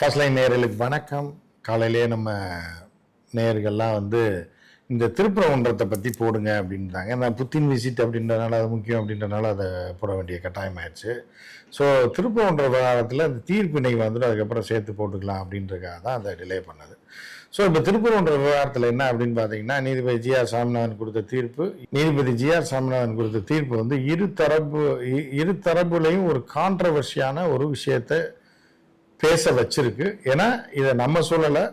First line நேர்களுக்கு வணக்கம். காலையிலே நம்ம நேர்கள்லாம் வந்து இந்த திருப்பரங்குன்றத்தை பற்றி போடுங்க அப்படின்றாங்க. நான் புத்தின் விசிட் அப்படின்றனால அது முக்கியம் அப்படின்றனால அதை போட வேண்டிய கட்டாயம் ஆயிடுச்சு ஸோ திருப்பரங்குன்ற விவகாரத்தில் அந்த தீர்ப்பினை வந்துட்டு அதுக்கப்புறம் சேர்த்து போட்டுக்கலாம் அப்படின்றக்காக தான் அதை டிலே பண்ணது. ஸோ இப்போ திருப்பரங்குன்ற விவகாரத்தில் என்ன அப்படின்னு பார்த்தீங்கன்னா நீதிபதி ஜி ஆர் சாமிநாதன் கொடுத்த தீர்ப்பு நீதிபதி ஜி ஆர் சாமிநாதன் கொடுத்த தீர்ப்பு வந்து இரு தரப்பு இரு தரப்புலையும் ஒரு கான்ட்ரவர்ஷியான ஒரு விஷயத்தை பேச வச்சிருக்கு ஏன்னா இதை நம்ம சொல்லலை.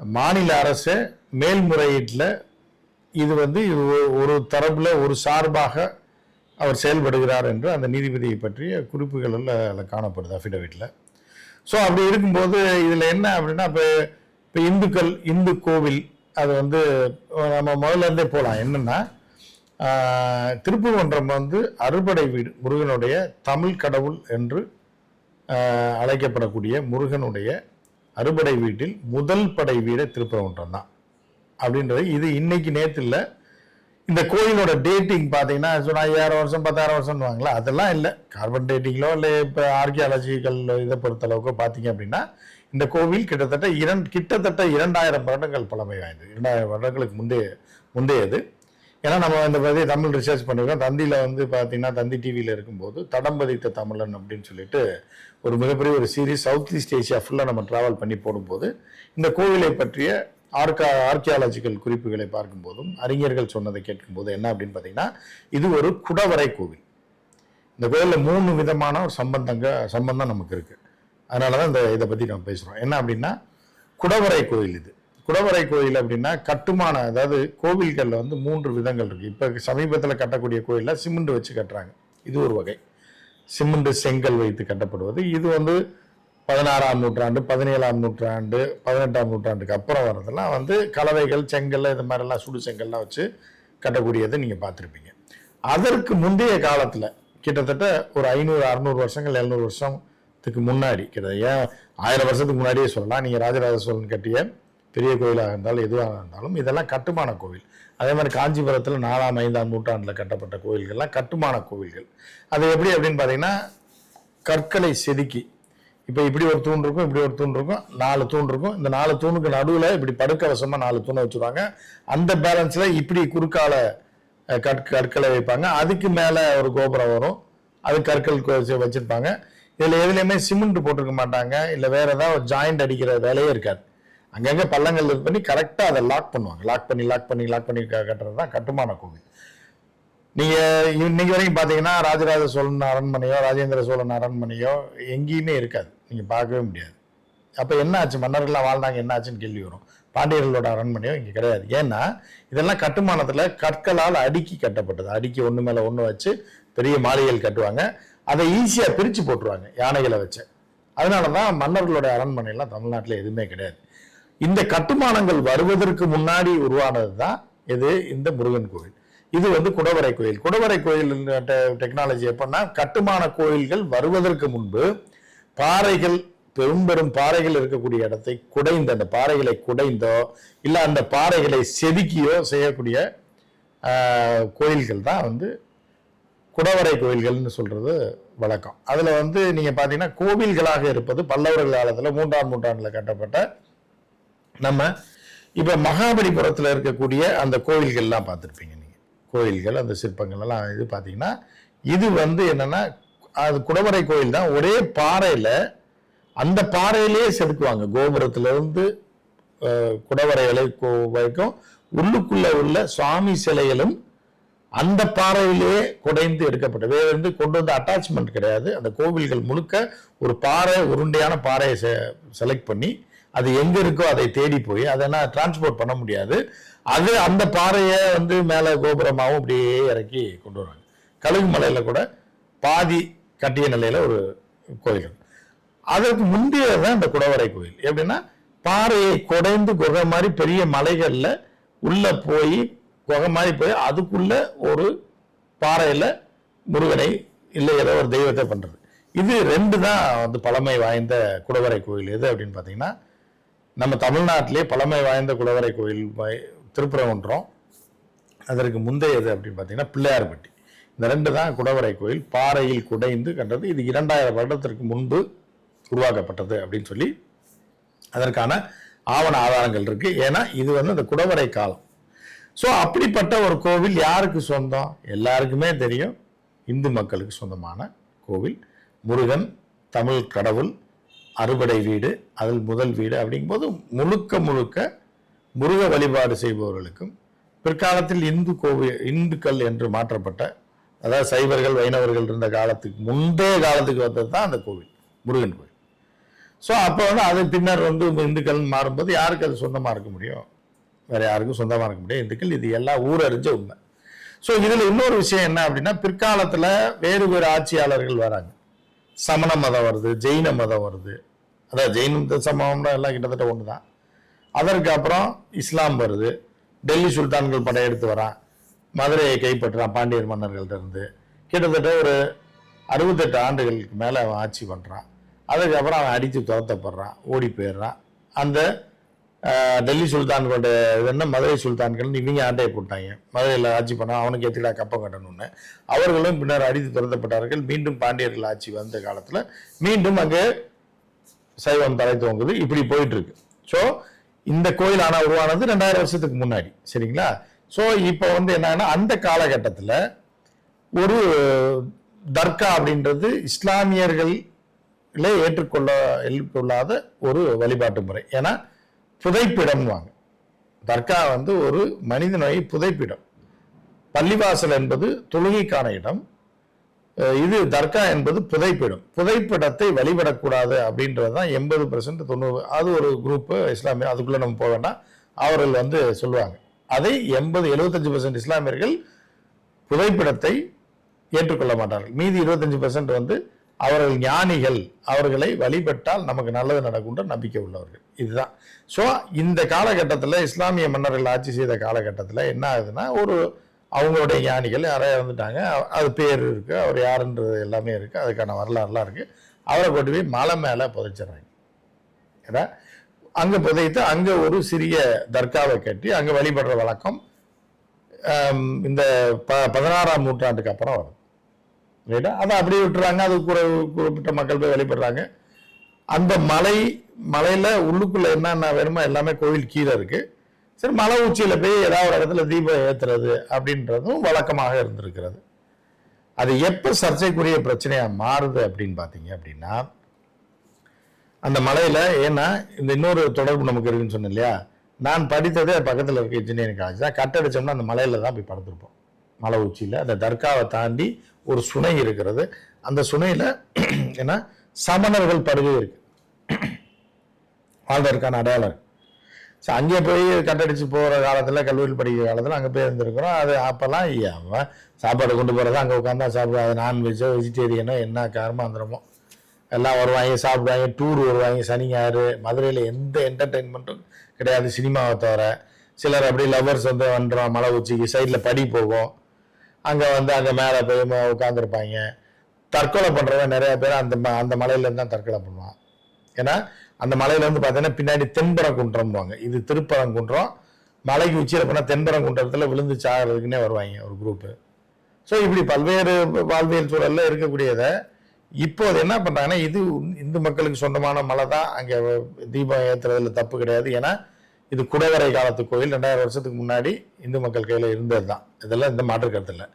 மாநில அரசு மேல்முறையீட்டில் இது வந்து இது ஒரு- தரப்பில் ஒரு சார்பாக அவர் செயல்படுகிறார் என்று அந்த நீதிபதியை பற்றிய குறிப்புகள் அதில் காணப்படுது அஃபிடவிட்டில் ஸோ அப்படி இருக்கும்போது இதில் என்ன அப்படின்னா இப்போ இப்போ இந்துக்கள் இந்து கோவில் அது வந்து நம்ம முதல்ல இருந்தே போகலாம் என்னன்னா ஆஹ், வந்து அறுபடை வீடு முருகனுடைய தமிழ் கடவுள் என்று அழைக்கப்படக்கூடிய முருகனுடைய அறுபடை வீட்டில் முதல் படை வீடு திருப்பரங்குன்றம் தான். அப்படின்றது இது இன்னைக்கு நேற்று இல்லை இந்த கோயிலோட டேட்டிங் பார்த்தீங்கன்னா சொன்னால் ஐயாயிரம் வருஷம் பத்தாயிரம் வருஷம்னுவாங்களா? அதெல்லாம் இல்லை. கார்பன் டேட்டிங்களோ இல்லை இப்போ ஆர்கியாலஜிக்கல் இதை பொறுத்தளவுக்கு பார்த்தீங்க அப்படின்னா இந்த கோவில் கிட்டத்தட்ட இரண்டு கிட்டத்தட்ட இரண்டாயிரம் வருடங்கள் பழமை வாய்ந்தது. இரண்டாயிரம் வருடங்களுக்கு முந்தைய முந்தையது. ஏன்னா நம்ம இந்த பற்றி தமிழ் ரிசர்ச் பண்ணிருக்கோம். தந்தியில் வந்து பார்த்தீங்கன்னா தந்தி டிவியில் இருக்கும்போது தடம் பதித்த தமிழன் அப்படின்னு சொல்லிட்டு ஒரு மிகப்பெரிய ஒரு சீரீஸ் சவுத் ஈஸ்ட் ஏஷியா ஃபுல்லாக நம்ம ட்ராவல் பண்ணி போடும்போது இந்த கோவிலை பற்றிய ஆர்கா ஆர்கியாலஜிக்கல் குறிப்புகளை பார்க்கும்போதும் அறிஞர்கள் சொன்னதை கேட்கும்போது என்ன அப்படின்னு பார்த்தீங்கன்னா இது ஒரு குடவரை கோவில். இந்த கோயிலில் மூணு விதமான ஒரு சம்பந்தங்க சம்பந்தம் நமக்கு இருக்குது அதனால தான் இந்த இதை பற்றி நம்ம பேசுகிறோம் என்ன அப்படின்னா குடவரை கோயில் இது. குடவரை கோயில் அப்படின்னா கட்டுமான அதாவது கோவில்களில் வந்து மூன்று விதங்கள் இருக்குது இப்போ சமீபத்தில் கட்டக்கூடிய கோயிலில் சிமெண்ட் வச்சு கட்டுறாங்க. இது ஒரு வகை. சிமெண்ட் செங்கல் வைத்து கட்டப்படுவது. இது வந்து பதினாறாம் நூற்றாண்டு பதினேழாம் நூற்றாண்டு பதினெட்டாம் நூற்றாண்டுக்கு அப்புறம் வர்றதெல்லாம் வந்து கலவைகள் செங்கல் இது மாதிரிலாம் சுடு செங்கல்லாம் வச்சு கட்டக்கூடியதை நீங்கள் பார்த்துருப்பீங்க. அதற்கு முந்தைய காலத்தில் கிட்டத்தட்ட ஒரு ஐநூறு அறநூறு வருஷங்கள் எழுநூறு வருஷத்துக்கு முன்னாடி கிட்ட ஏன் ஆயிரம் வருஷத்துக்கு முன்னாடியே சொல்லலாம். நீங்கள் ராஜராஜ சோழன் கட்டிய பெரிய கோயிலாக இருந்தாலும் எதுவாக இருந்தாலும் இதெல்லாம் கட்டுமான கோவில். அதே மாதிரி காஞ்சிபுரத்தில் நாலாம் ஐந்தாம் நூற்றாண்டில் கட்டப்பட்ட கோவில்கள்லாம் கட்டுமான கோவில்கள். அது எப்படி அப்படின்னு பார்த்தீங்கன்னா கற்களை செதுக்கி. இப்போ இப்படி ஒரு தூண் இருக்கும் இப்படி ஒரு தூண் இருக்கும் நாலு தூண் இருக்கும். இந்த நாலு தூணுக்கு நடுவில் இப்படி படுக்கவசமாக நாலு தூணை வச்சுருவாங்க. அந்த பேலன்ஸில் இப்படி குறுக்கால கற் கற்களை வைப்பாங்க. அதுக்கு மேலே ஒரு கோபுரம் வரும். அது கற்கள் வச்சுருப்பாங்க. இதில் எதுலையுமே சிமெண்ட் போட்டிருக்க மாட்டாங்க. இல்லை வேறு ஏதாவது ஜாயிண்ட் அடிக்கிற வேலையே இருக்காது. அங்கங்கே பள்ளங்கள் இது பண்ணி கரெக்டாக அதை லாக் பண்ணுவாங்க. லாக் பண்ணி லாக் பண்ணி லாக் பண்ணி கட்டுறது தான் கட்டுமான கோவில். நீங்கள் இன்னைக்கு வரைக்கும் பார்த்தீங்கன்னா ராஜராஜ சோழன் அரண்மனையோ ராஜேந்திர சோழன் அரண்மனையோ எங்கேயுமே இருக்காது. நீங்கள் பார்க்கவே முடியாது. அப்போ என்ன ஆச்சு? மன்னர்கள்லாம் வாழ்ந்தாங்க என்ன ஆச்சுன்னு கேள்வி வரும். பாண்டியர்களோட அரண்மனையோ இங்கே கிடையாது. ஏன்னா இதெல்லாம் கட்டுமானத்தில் கற்களால் அடுக்கி கட்டப்பட்டது. அடுக்கி ஒன்று மேலே ஒன்று வச்சு பெரிய மாளிகைகள் கட்டுவாங்க. அதை ஈஸியாக பிரித்து போட்டுருவாங்க யானைகளை வச்சு. அதனாலதான் மன்னர்களோட அரண்மனை தமிழ்நாட்டில் எதுவுமே கிடையாது. இந்த கட்டுமானங்கள் வருவதற்கு முன்னாடி உருவானது தான் இது இந்த முருகன் கோயில். இது வந்து குடவரை கோயில். குடவரை கோயில் டெக்னாலஜி எப்படின்னா கட்டுமான கோயில்கள் வருவதற்கு முன்பு பாறைகள் பெரும் பெரும் பாறைகள் இருக்கக்கூடிய இடத்தை குடைந்த அந்த பாறைகளை குடைந்தோ இல்லை அந்த பாறைகளை செதுக்கியோ செய்யக்கூடிய கோயில்கள் தான் வந்து குடவரை கோயில்கள்னு சொல்கிறது வழக்கம். அதில் வந்து நீங்கள் பார்த்தீங்கன்னா கோவில்களாக இருப்பது பல்லவர்கள் காலத்தில் மூன்றாம் நூற்றாண்டில் கட்டப்பட்ட நம்ம இப்போ மகாபலிபுரத்தில் இருக்கக்கூடிய அந்த கோயில்கள்லாம் பார்த்துருப்பீங்க நீங்கள் கோயில்கள் அந்த சிற்பங்கள் எல்லாம் இது பார்த்தீங்கன்னா இது வந்து என்னென்னா அது குடவரை கோயில் தான். ஒரே பாறையில் அந்த பாறையிலேயே செதுக்குவாங்க. கோபுரத்துலேருந்து குடவரை இலை வரைக்கும் உள்ளுக்குள்ளே உள்ள சுவாமி சிலைகளும் அந்த பாறையிலேயே குடைந்து எடுக்கப்பட்ட வேற இருந்து கொண்டு வந்த அட்டாச்மெண்ட் கிடையாது. அந்த கோவில்கள் முழுக்க ஒரு பாறை உருண்டையான பாறையை செலக்ட் பண்ணி அது எங்க இருக்கோ அதை தேடி போய் அதை நான் டிரான்ஸ்போர்ட் பண்ண முடியாது. அது அந்த பாறையை வந்து மேலே கோபுரமாகவும் அப்படியே இறக்கி கொண்டு வராங்க. கழுகு மலையில் கூட பாதி கட்டிய நிலையில் ஒரு கோயில் அதற்கு முந்தைய தான் இந்த குடவரை கோயில். எப்படின்னா பாறையை குடைந்து குகை மாதிரி பெரிய மலைகளில் உள்ளே போய் குகை மாதிரி போய் அதுக்குள்ள ஒரு பாறையில் முருகனை இல்லை ஏதோ ஒரு தெய்வத்தை பண்ணுறது இது ரெண்டு தான் வந்து பழமை வாய்ந்த குடவரை கோயில். எது அப்படின்னு பார்த்தீங்கன்னா நம்ம தமிழ்நாட்டிலே பழமை வாய்ந்த குடவரை கோயில் வ- அதற்கு முந்தையது அப்படின்னு பார்த்தீங்கன்னா பிள்ளையார்பட்டி. இந்த ரெண்டு தான் குடவரை கோயில் பாறையில் குடைந்து கண்டது. இது இரண்டாயிரம் வருடத்திற்கு முன்பு உருவாக்கப்பட்டது அப்படின்னு சொல்லி அதற்கான ஆவண ஆதாரங்கள் இருக்கு. ஏன்னா இது வந்து அந்த குடவரை காலம். ஸோ அப்படிப்பட்ட ஒரு கோவில் யாருக்கு சொந்தம்? எல்லாருக்குமே தெரியும். இந்து மக்களுக்கு சொந்தமான கோவில். முருகன் தமிழ் கடவுள் அறுபடை வீடு அதில் முதல் வீடு அப்படிங்கும்போது முழுக்க முழுக்க முருக வழிபாடு செய்பவர்களுக்கும் பிற்காலத்தில் இந்து கோவில் இந்துக்கள் என்று மாற்றப்பட்ட அதாவது சைவர்கள் வைணவர்கள் இருந்த காலத்துக்கு முந்தைய காலத்துக்கு வந்தது தான் அந்த கோவில் முருகன் கோவில். ஸோ அப்போ வந்து அது பின்னர் வந்து இந்துக்கள் மாறும்போது யாருக்கு அது சொந்தமாக இருக்க முடியும்? வேறு யாருக்கும் சொந்தமாக இருக்க முடியும் இந்துக்கள் இது எல்லாம் ஊரறிஞ்ச உண்மை. ஸோ இதில் இன்னொரு விஷயம் என்ன அப்படின்னா பிற்காலத்தில் வேறு வேறு ஆட்சியாளர்கள் வராங்க. சமண மதம் வருது ஜெயின மதம் வருது. அதாவது ஜெயின சமணம்னா எல்லாம் கிட்டத்தட்ட ஒன்று தான் அதற்கு அப்புறம் இஸ்லாம் வருது. டெல்லி சுல்தான்கள் படையெடுத்து வரான். மதுரையை கைப்பற்றுறான் பாண்டியர் மன்னர்கள்ட்ட இருந்து. கிட்டத்தட்ட ஒரு அறுபத்தெட்டு ஆண்டுகளுக்கு மேலே அவன் ஆட்சி பண்ணுறான் அதுக்கப்புறம் அவன் அடித்து துரத்தப்படுறான் ஓடி போயிடுறான். அந்த டெல்லி சுல்தான்களோட இது என்ன? மதுரை சுல்தான்கள் இவங்க ஆண்டையை போட்டாங்க. மதுரையில் ஆட்சி பண்ண அவனுக்கு எத்திடா கப்பம் கட்டணும்னு. அவர்களும் பின்னர் அடித்து துரத்தப்பட்டார்கள். மீண்டும் பாண்டியர்கள் ஆட்சி வந்த காலத்தில் மீண்டும் அங்கே சைவம் தலை துவங்குது இப்படி போயிட்டு இருக்கு ஸோ இந்த கோயில் ஆனால் உருவானது ரெண்டாயிரம் வருஷத்துக்கு முன்னாடி. சரிங்களா? ஸோ இப்போ வந்து என்னன்னா அந்த காலகட்டத்தில் ஒரு தர்கா அப்படின்றது இஸ்லாமியர்களே ஏற்றுக்கொள்ள ஏற்றுக்கொள்ளாத ஒரு வழிபாட்டு முறை. ஏன்னா புதைப்பிடம்வாங்க. தர்கா வந்து ஒரு மனிதனுடைய புதைப்பிடம். பள்ளிவாசல் என்பது தொழுகைக்கான இடம். இது தர்கா என்பது புதைப்பிடம். புதைப்பிடத்தை வழிபடக்கூடாது அப்படின்றது தான் எண்பது பர்சன்ட் தொண்ணூறு அது ஒரு குரூப்பு இஸ்லாமிய அதுக்குள்ளே நம்ம போக வேண்டாம். அவர்கள் வந்து சொல்லுவாங்க. அதை எண்பது எழுபத்தஞ்சு பர்சன்ட் இஸ்லாமியர்கள் புதைப்பிடத்தை ஏற்றுக்கொள்ள மாட்டார்கள். மீதி இருபத்தஞ்சு பர்சன்ட் வந்து அவர்கள் ஞானிகள் அவர்களை வழிபட்டால் நமக்கு நல்லது நடக்கும்ன்ற நம்பிக்கை உள்ளவர்கள். இதுதான். ஸோ இந்த காலகட்டத்தில் இஸ்லாமிய மன்னர்கள் ஆட்சி செய்த காலகட்டத்தில் என்ன ஆகுதுன்னா ஒரு அவங்களுடைய ஞானிகள் யாராவது இறந்துட்டாங்க அது பேர் இருக்கு அவர் யாருன்றது எல்லாமே இருக்குது அதுக்கான வரலாறுலாம் இருக்குது அவரை கொண்டு போய் மலை மேலே புதைச்சிடுறாங்க. ஏன்னா அங்கே புதைத்து அங்கே ஒரு சிறிய தர்காவை கட்டி அங்கே வழிபடுற வழக்கம் இந்த ப பதினாறாம் நூற்றாண்டுக்கு அப்புறம் வரும் ரைட்டா அதை அப்படியே விட்டுறாங்க. அது குறிப்பிட்ட மக்கள் போய் வழிபடுறாங்க. அந்த மலை மலையில் உள்ளுக்குள்ளே என்னென்ன வேணுமோ எல்லாமே கோவில் கீழே இருக்குது சரி மலை உச்சியில் போய் ஏதாவது ஒரு இடத்துல தீபம் ஏற்றுறது அப்படின்றதும் வழக்கமாக இருந்திருக்கிறது. அது எப்போ சர்ச்சைக்குரிய பிரச்சனையாக மாறுது அப்படின்னு பார்த்தீங்க அப்படின்னா அந்த மலையில் ஏன்னா இந்த இன்னொரு தொடர்பு நமக்கு இருக்குன்னு சொன்னேன் இல்லையா? நான் படித்ததே பக்கத்தில் இருக்க இன்ஜினியரிங் காலேஜ் தான். கட்டடிச்சோம்னா அந்த மலையில் தான் போய் படுத்திருப்போம். மலை உச்சியில் அந்த தர்காவை தாண்டி ஒரு சுனை இருக்கிறது. அந்த சுனையில் ஏன்னா சமணர்கள் படுகை இருக்கு. வாழ்வதற்கான அடையாளம். ஸோ அங்கே போய் கட்டடிச்சு போகிற காலத்தில் கல்லூரியில் படிக்கிற காலத்தில் அங்கே போய் இருந்திருக்கிறோம். அது அப்போல்லாம் அவன் சாப்பாடு கொண்டு போகிறது அங்கே உட்காந்தா சாப்பிடுவா. அது நான்வெஜ்ஜோ வெஜிடேரியனோ என்ன கர்மாந்திரமோ. எல்லாம் வருவாங்க சாப்பிடுவாங்க டூர் வருவாங்க சனி ஞாயிறு. மதுரையில் எந்த என்டர்டெயின்மெண்ட்டும் கிடையாது சினிமாவை தவிர. சிலர் அப்படி லவ்வர்ஸ் வந்து வந்துடும் மலை உச்சிக்கு சைடில் படி போகும் அங்கே வந்து அங்கே மேலே போய் உட்காந்துருப்பாங்க தற்கொலை பண்ணுறவன் நிறைய பேர் அந்த ம- அந்த மலையிலேருந்து தான் தற்கொலை பண்ணுவான். ஏன்னா அந்த மலையில வந்து பார்த்தீங்கன்னா பின்னாடி தென்பரங்குன்றம்வாங்க இது திருப்பரங்குன்றம். மலைக்கு உச்சியில் போனால் தென்பரங்குன்றத்தில் விழுந்து சாகிறதுக்குன்னே வருவாங்க ஒரு குரூப்பு ஸோ இப்படி பல்வேறு வாழ்வியல் சூழலில் இருக்கக்கூடியதை இப்போ அது என்ன பண்ணுறாங்கன்னா இது இந்து மக்களுக்கு சொந்தமான மலை தான் அங்கே தீபம் ஏற்றுறதுல தப்பு கிடையாது. ஏன்னா இது குடவரை காலத்து கோயில் ரெண்டாயிரம் வருஷத்துக்கு முன்னாடி இந்து மக்கள் கையில் இருந்தது தான் இதெல்லாம் இந்த மாற்று கருத்து இல்லை.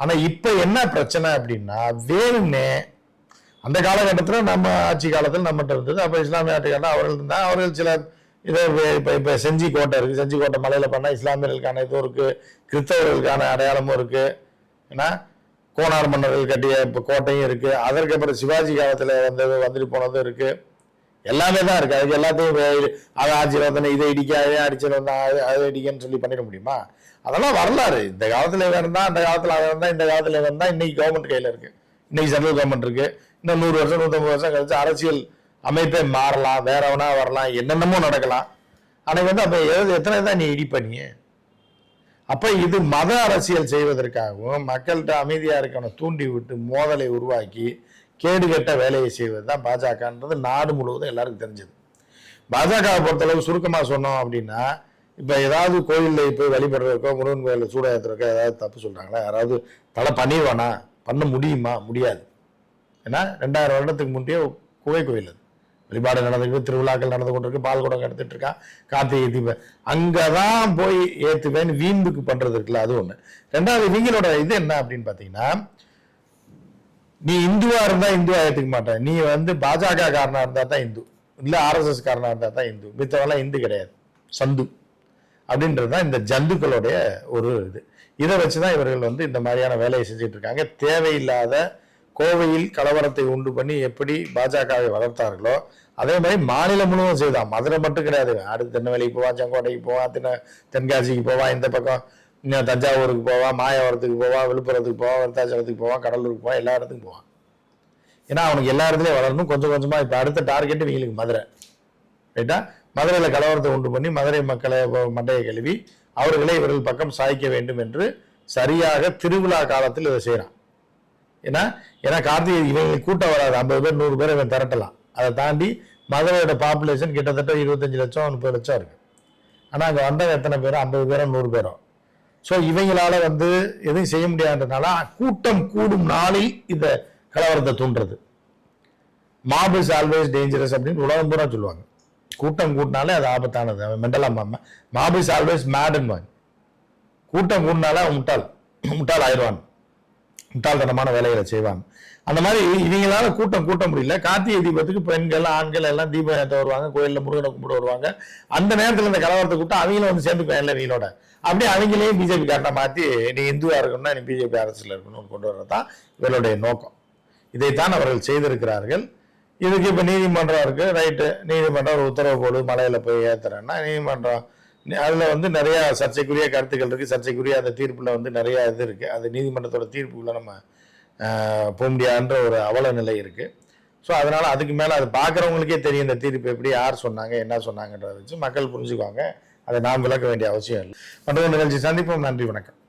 ஆனால் இப்போ என்ன பிரச்சனை அப்படின்னா வேணும்னே அந்த காலகட்டத்தில் நம்ம ஆட்சி காலத்தில் நம்மகிட்ட இருந்தது. அப்போ இஸ்லாமிய ஆட்டுக்காரன் அவர்கள் இருந்தால் அவர்கள் சில இதை இப்போ இப்போ செஞ்சி கோட்டை இருக்குது செஞ்சி கோட்டை மலையில் பண்ணால் இஸ்லாமியர்களுக்கான இதுவும் இருக்குது கிறிஸ்தவர்களுக்கான அடையாளமும் இருக்குது ஏன்னா கோனார் மன்னர்கள் கட்டிய இப்போ கோட்டையும் இருக்குது அதற்கு அப்புறம் சிவாஜி காலத்தில் வந்தது வந்துட்டு போனதும் இருக்குது எல்லாமே தான் இருக்குது அதுக்கு எல்லாத்தையும் அதை ஆட்சியில் இதை இடிக்க அதை அடிச்சு வந்தா அது அதை இடிக்கன்னு சொல்லி பண்ணிட முடியுமா? அதெல்லாம் வரலாறு. இந்த காலத்தில் இவன் இருந்தால் அந்த காலத்தில் அவன் இருந்தால் இந்த காலத்தில் இவன் இருந்தால் இன்னைக்கு கவர்மெண்ட் கையில் இருக்குது இன்னைக்கு சென்ட்ரல் கவர்மெண்ட் இருக்கு. இன்னும் நூறு வருஷம் நூற்றம்பது வருஷம் கழிச்சு அரசியல் அமைப்பே மாறலாம் வேறவனா வரலாம் என்னென்னமோ நடக்கலாம். ஆனால் வந்து அப்போ எது எத்தனை தான் நீ இடிப்ப நீ இது மத அரசியல் செய்வதற்காகவும் மக்கள்கிட்ட அமைதியாக இருக்கணும் தூண்டி விட்டு மோதலை உருவாக்கி கேடுகட்ட வேலையை செய்வது தான் பாஜகன்றது நாடு முழுவதும் எல்லாருக்கும் தெரிஞ்சது. பாஜகவை பொறுத்தளவு சுருக்கமாக சொன்னோம் அப்படின்னா இப்போ ஏதாவது கோயிலில் போய் வழிபடுறதுக்கோ முருகன் கோயிலில் சூடாயத்திற்கோ ஏதாவது தப்பு சொல்கிறாங்களா யாராவது தலை பண்ணிடுவானா பண்ண முடியுமா? முடியாது. ஏன்னா ரெண்டாயிரம் வருடத்துக்கு முந்தைய குகை கோயில் அது. வழிபாடு நடந்துக்கிட்டு திருவிழாக்கள் நடந்து கொண்டிருக்கு பால் குடம் எடுத்துட்டு இருக்கான் கார்த்திகை தீபம். அங்கதான் போய் ஏற்றுவேன் வீம்புக்கு பண்ணுறது இருக்குல்ல அது ஒன்று ரெண்டாவது இவங்களோட இது என்ன அப்படின்னு பார்த்தீங்கன்னா நீ இந்துவா இருந்தா இந்துவா ஏத்துக்க மாட்டேன். நீ வந்து பாஜக காரனா இருந்தா தான் இந்து. இல்ல ஆர்எஸ்எஸ் காரனா இருந்தா தான் இந்து. மித்தவெல்லாம் இந்து கிடையாது. சந்து. அப்படின்றது தான் இந்த ஜந்துக்களுடைய ஒரு இது. இதை வச்சுதான் இவர்கள் வந்து இந்த மாதிரியான வேலையை செஞ்சுட்டு இருக்காங்க. தேவையில்லாத கோவையில் கலவரத்தை உண்டு பண்ணி எப்படி பாஜகவை வளர்த்தார்களோ அதே மாதிரி மாநிலம் முழுவதும் செய்தான் மதுரை மட்டும் கிடையாது. அடுத்து திருநெல்வேலிக்கு போவான் செங்கோட்டைக்கு போவான் தென்ன தென்காசிக்கு போவான் இந்த பக்கம் இன்னும் தஞ்சாவூருக்கு போவான் மாயவரத்துக்கு போவான் விழுப்புரத்துக்கு போவான் விருத்தாச்சலத்துக்கு போவான் கடலூருக்கு போவான் எல்லா இடத்துக்கும் போவான். ஏன்னா அவனுக்கு எல்லா இடத்துலையும் வளரணும். கொஞ்சம் கொஞ்சமாக இப்போ அடுத்த டார்கெட்டு இவங்களுக்கு மதுரை. ரைட்டா மதுரையில் கலவரத்தை உண்டு பண்ணி மதுரை மக்களை மண்டையை கழுவி அவர்களை இவர்கள் பக்கம் சாய்க்க வேண்டும் என்று சரியாக திருவிழா காலத்தில் இதை செய்கிறான் ஏன்னா ஏன்னா கார்த்திகை இவங்களுக்கு கூட்டம் வராது. ஐம்பது பேர் நூறு பேர் இவன் திரட்டலாம். அதை தாண்டி மதுரையோட பாப்புலேஷன் கிட்டத்தட்ட இருபத்தஞ்சு லட்சம் முப்பது லட்சம் இருக்குது ஆனால் அங்கே வந்தவங்க எத்தனை பேரும் ஐம்பது பேரோ நூறு பேரோ? ஸோ இவங்களால வந்து எதுவும் செய்ய முடியாதுனால கூட்டம் கூடும் நாளில் இந்த கலவரத்தை தூண்டுறது. மாப் இஸ் ஆல்வேஸ் டேஞ்சரஸ் அப்படின்னு உலகம் பூரா சொல்லுவாங்க. கூட்டம் கூட்டினாலே அது ஆபத்தானது. அவன் மெண்டலா மாப் இஸ் ஆல்வேஸ் மேடுன்னு கூட்டம் கூட்டினாலே அவன் முட்டாள். முட்டாள் ஆயிடுவான். முட்டாள்தனமான வேலைகளை செய்வான். அந்த மாதிரி இவங்களால கூட்டம் கூட்ட முடியல. கார்த்திகை தீபத்துக்கு பெண்கள் ஆண்கள் எல்லாம் தீபம் ஏற்ற வருவாங்க கோயிலில் முருகனை கும்பிட வருவாங்க. அந்த நேரத்தில் இந்த கலவரத்தை கூட்டம் அவங்களும் வந்து சேர்ந்துக்குவாங்க இல்லை நீங்களோட அப்படியே அவங்களையும் பிஜேபி காரணம் மாற்றி நீ இந்துவாக இருக்கணும்னா நீ பிஜேபி அரசுல இருக்கணும்னு கொண்டு வர்றது தான் இவருடைய நோக்கம். இதைத்தான் அவர்கள் செய்திருக்கிறார்கள். இதுக்கு இப்போ நீதிமன்றம் இருக்கு. ரைட்டு. நீதிமன்றம் ஒரு உத்தரவு போடு மலையில் போய் ஏற்றுறேன்னா நீதிமன்றம். அதில் வந்து நிறையா சர்ச்சைக்குரிய கருத்துக்கள் இருக்குது சர்ச்சைக்குரிய அந்த தீர்ப்பில் வந்து நிறையா இது இருக்குது அது நீதிமன்றத்தோட தீர்ப்புக்குள்ள நம்ம போக முடியாதுன்ற ஒரு அவல நிலை இருக்கு. ஸோ அதனால அதுக்கு மேலே அது பார்க்குறவங்களுக்கே தெரியும் இந்த தீர்ப்பு எப்படி யார் சொன்னாங்க என்ன சொன்னாங்கன்றத வச்சு மக்கள் புரிஞ்சுக்குவாங்க. அதை நாம் விளக்க வேண்டிய அவசியம் இல்லை. மற்றொரு நிகழ்ச்சி சந்திப்போம். நன்றி வணக்கம்.